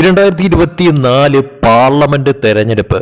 രണ്ടായിരത്തി ഇരുപത്തി നാല് പാർലമെന്റ് തെരഞ്ഞെടുപ്പ്.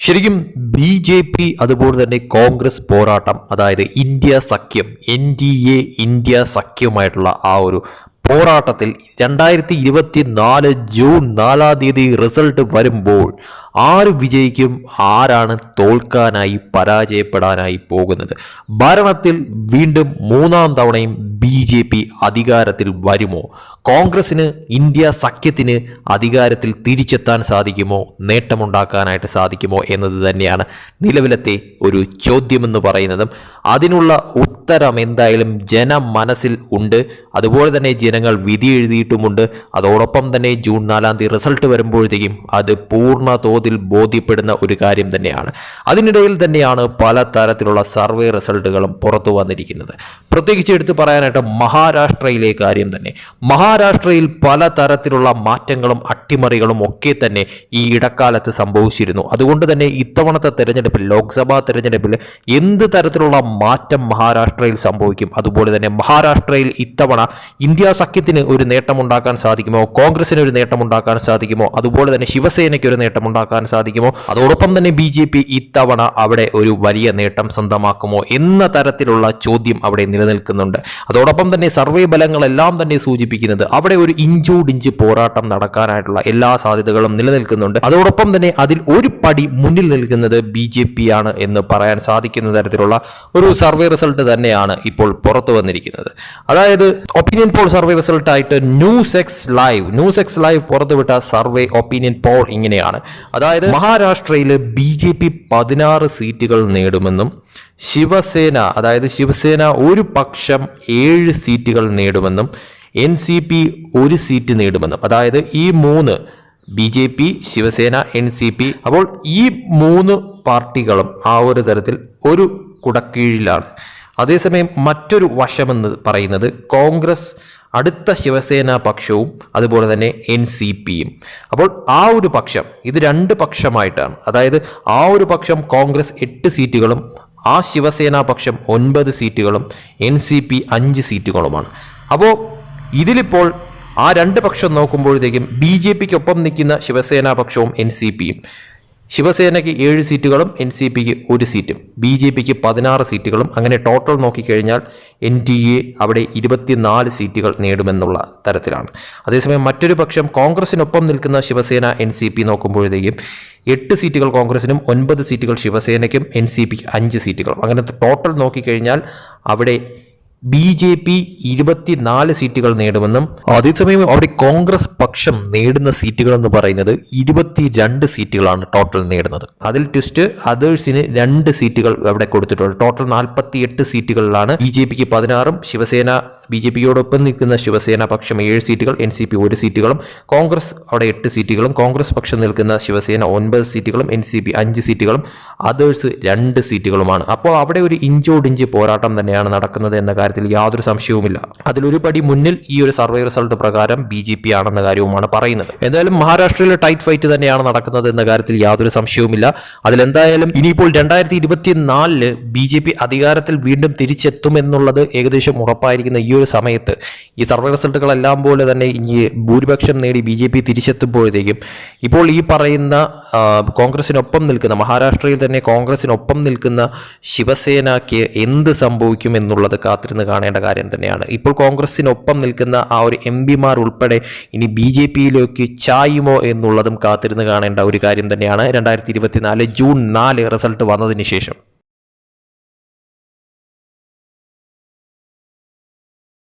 ശരിക്കും ബി ജെ പി അതുപോലെ തന്നെ കോൺഗ്രസ് പോരാട്ടം അതായത് ഇന്ത്യ സഖ്യം എൻ ഡി എ ഇന്ത്യ സഖ്യവുമായിട്ടുള്ള ആ ഒരു പോരാട്ടത്തിൽ രണ്ടായിരത്തി ഇരുപത്തി നാല് ജൂൺ നാലാം തീയതി റിസൾട്ട് വരുമ്പോൾ ആര് വിജയിക്കും ആരാണ് തോൽക്കാനായി പരാജയപ്പെടാനായി പോകുന്നത്. ഭരണത്തിൽ വീണ്ടും മൂന്നാം തവണയും ബി ജെ പി അധികാരത്തിൽ വരുമോ? കോൺഗ്രസിന് ഇന്ത്യ സഖ്യത്തിന് അധികാരത്തിൽ തിരിച്ചെത്താൻ സാധിക്കുമോ? നേട്ടമുണ്ടാക്കാനായിട്ട് സാധിക്കുമോ എന്നത് തന്നെയാണ് നിലവിലത്തെ ഒരു ചോദ്യമെന്ന് പറയുന്നതും. അതിനുള്ള ഉത്തരം എന്തായാലും ജനമനസ്സിൽ ഉണ്ട്. അതുപോലെ തന്നെ ജനങ്ങൾ വിധി എഴുതിയിട്ടുമുണ്ട്. അതോടൊപ്പം തന്നെ ജൂൺ നാലാം തീയതി റിസൾട്ട് വരുമ്പോഴത്തേക്കും അത് പൂർണ തോതിൽ ബോധ്യപ്പെടുന്ന ഒരു കാര്യം തന്നെയാണ്. അതിനിടയിൽ തന്നെയാണ് പല തരത്തിലുള്ള സർവേ റിസൾട്ടുകളും പുറത്തു വന്നിരിക്കുന്നത്. പ്രത്യേകിച്ച് എടുത്തു പറയാനായിട്ട് മഹാരാഷ്ട്രയിലെ കാര്യം തന്നെ. മഹാരാഷ്ട്രയിൽ പലതരത്തിലുള്ള മാറ്റങ്ങളും അട്ടിമറികളും ഒക്കെ തന്നെ ഈ ഇടക്കാലത്ത് സംഭവിച്ചിരുന്നു. അതുകൊണ്ട് തന്നെ ഇത്തവണത്തെ തെരഞ്ഞെടുപ്പിൽ ലോക്സഭാ തെരഞ്ഞെടുപ്പിൽ എന്ത് തരത്തിലുള്ള മാറ്റം മഹാരാഷ്ട്രയിൽ സംഭവിക്കും? അതുപോലെ തന്നെ മഹാരാഷ്ട്രയിൽ ഇത്തവണ ഇന്ത്യ സഖ്യത്തിന് ഒരു നേട്ടമുണ്ടാക്കാൻ സാധിക്കുമോ? കോൺഗ്രസിന് ഒരു നേട്ടമുണ്ടാക്കാൻ സാധിക്കുമോ? അതുപോലെ തന്നെ ശിവസേനയ്ക്ക് ഒരു നേട്ടമുണ്ടാക്കാൻ സാധിക്കുമോ? അതോടൊപ്പം തന്നെ ബി ജെ പി ഇത്തവണ അവിടെ ഒരു വലിയ നേട്ടം സ്വന്തമാക്കുമോ? എന്ന തരത്തിലുള്ള ചോദ്യം അവിടെ നിലനിൽക്കുന്നുണ്ട്. അതോടൊപ്പം തന്നെ സർവേ ഫലങ്ങളെല്ലാം തന്നെ സൂചിപ്പിക്കുന്നത് അവിടെ ഒരു ഇഞ്ചോടിഞ്ച് പോരാട്ടം നടക്കാനായിട്ടുള്ള എല്ലാ സാധ്യതകളും നിലനിൽക്കുന്നുണ്ട്. അതോടൊപ്പം തന്നെ അതിൽ ഒരു പടി മുന്നിൽ നിൽക്കുന്നത് ബി ജെ പി ആണ് എന്ന് പറയാൻ സാധിക്കുന്ന തരത്തിലുള്ള ഒരു സർവേ റിസൾട്ട് തന്നെയാണ് ഇപ്പോൾ പുറത്തു വന്നിരിക്കുന്നത്. അതായത് ഒപ്പീനിയൻ പോൾ സർവേ റിസൾട്ട് ആയിട്ട് news X live news X live പുറത്തുവിട്ട സർവേ ഒപ്പീനിയൻ പോൾ ഇങ്ങനെയാണ്. അതായത് മഹാരാഷ്ട്രയിൽ ബി ജെ പി പതിനാറ് സീറ്റുകൾ നേടുമെന്നും ശിവസേന അതായത് ശിവസേന ഒരു പക്ഷം ഏഴ് സീറ്റുകൾ നേടുമെന്നും എൻ സി പി ഒരു സീറ്റ് നേടുമെന്നും. അതായത് ഈ മൂന്ന് B J P Shiv Sena N C P അപ്പോൾ ഈ മൂന്ന് പാർട്ടികളും ആ ഒരു തരത്തിൽ ഒരു കുടക്കീഴിലാണ്. അതേസമയം മറ്റൊരു വശമെന്ന് പറയുന്നത് കോൺഗ്രസ് അടുത്ത ശിവസേന പക്ഷവും അതുപോലെ തന്നെ എൻ സി പിയും. അപ്പോൾ ആ ഒരു പക്ഷം ഇത് രണ്ട് പക്ഷമായിട്ടാണ്. അതായത് ആ ഒരു പക്ഷം കോൺഗ്രസ് എട്ട് സീറ്റുകളും ആ ശിവസേന പക്ഷം ഒൻപത് സീറ്റുകളും എൻ സി പി അഞ്ച് സീറ്റുകളുമാണ്. അപ്പോൾ ഇതിലിപ്പോൾ ആ രണ്ട് പക്ഷം നോക്കുമ്പോഴത്തേക്കും ബി ജെ പിക്കൊപ്പം നിൽക്കുന്ന ശിവസേനാ പക്ഷവും എൻ സി പിയും. ശിവസേനയ്ക്ക് ഏഴ് സീറ്റുകളും എൻ സി പിക്ക് ഒരു സീറ്റും ബി ജെ പിക്ക് പതിനാറ് സീറ്റുകളും. അങ്ങനെ ടോട്ടൽ നോക്കിക്കഴിഞ്ഞാൽ എൻ ഡി എ അവിടെ ഇരുപത്തിനാല് സീറ്റുകൾ നേടുമെന്നുള്ള തരത്തിലാണ്. അതേസമയം മറ്റൊരു പക്ഷം കോൺഗ്രസിനൊപ്പം നിൽക്കുന്ന ശിവസേന എൻ സി പി നോക്കുമ്പോഴത്തേക്കും എട്ട് സീറ്റുകൾ കോൺഗ്രസിനും ഒൻപത് സീറ്റുകൾ ശിവസേനയ്ക്കും എൻ സി പിക്ക് അഞ്ച് സീറ്റുകളും. അങ്ങനെ ടോട്ടൽ നോക്കിക്കഴിഞ്ഞാൽ അവിടെ ബി ജെ പി ഇരുപത്തിനാല് സീറ്റുകൾ നേടുമെന്നും അതേസമയം അവിടെ കോൺഗ്രസ് പക്ഷം നേടുന്ന സീറ്റുകൾ എന്ന് പറയുന്നത് ഇരുപത്തിരണ്ട് സീറ്റുകളാണ് ടോട്ടൽ നേടുന്നത്. അതിൽ ട്വിസ്റ്റ് അതേഴ്സിന് രണ്ട് സീറ്റുകൾ അവിടെ കൊടുത്തിട്ടുണ്ട്. ടോട്ടൽ നാൽപ്പത്തി എട്ട് സീറ്റുകളിലാണ് ബി ജെ പിക്ക് പതിനാറും ശിവസേന ബി ജെ പിയോടൊപ്പം നിൽക്കുന്ന ശിവസേന പക്ഷം ഏഴ് സീറ്റുകൾ എൻ സി പി ഒരു സീറ്റുകളും കോൺഗ്രസ് അവിടെ എട്ട് സീറ്റുകളും കോൺഗ്രസ് പക്ഷം നിൽക്കുന്ന ശിവസേന ഒൻപത് സീറ്റുകളും എൻ സി പി അഞ്ച് സീറ്റുകളും അതേഴ്സ് രണ്ട് സീറ്റുകളുമാണ്. അപ്പോൾ അവിടെ ഒരു ഇഞ്ചോടിഞ്ച് പോരാട്ടം തന്നെയാണ് നടക്കുന്നത് എന്ന കാര്യത്തിൽ യാതൊരു സംശയവുമില്ല. അതിലൊരു പടി മുന്നിൽ ഈ ഒരു സർവേ റിസൾട്ട് പ്രകാരം ബി ജെ പി ആണെന്ന കാര്യവുമാണ് പറയുന്നത്. എന്തായാലും മഹാരാഷ്ട്രയിലെ ടൈറ്റ് ഫൈറ്റ് തന്നെയാണ് നടക്കുന്നത് എന്ന കാര്യത്തിൽ യാതൊരു സംശയവുമില്ല. അതിലെന്തായാലും ഇനിയിപ്പോൾ രണ്ടായിരത്തി ഇരുപത്തിനാലിൽ ബി ജെ പി അധികാരത്തിൽ വീണ്ടും തിരിച്ചെത്തുമെന്നുള്ളത് ഏകദേശം ഉറപ്പായിരിക്കുന്ന ഈ ഒരു സമയത്ത്. ഈ സർവേ റിസൾട്ടുകളെല്ലാം പോലെ തന്നെ ഇനി ഭൂരിപക്ഷം നേടി ബി ജെ പി തിരിച്ചെത്തുമ്പോഴത്തേക്കും ഇപ്പോൾ ഈ പറയുന്ന കോൺഗ്രസിനൊപ്പം നിൽക്കുന്ന മഹാരാഷ്ട്രയിൽ തന്നെ കോൺഗ്രസിനൊപ്പം നിൽക്കുന്ന ശിവസേനയ്ക്ക് എന്ത് സംഭവിക്കും എന്നുള്ളത് കാത്തിരുന്ന് കാണേണ്ട കാര്യം തന്നെയാണ്. ഇപ്പോൾ കോൺഗ്രസിനൊപ്പം നിൽക്കുന്ന ആ ഒരു എം പിമാർ ഉൾപ്പെടെ ഇനി ബി ജെ പിയിലേക്ക് ചായുമോ എന്നുള്ളതും കാത്തിരുന്ന് കാണേണ്ട ഒരു കാര്യം തന്നെയാണ്. രണ്ടായിരത്തി ഇരുപത്തിനാല് ജൂൺ നാല് റിസൾട്ട് വന്നതിന് ശേഷം.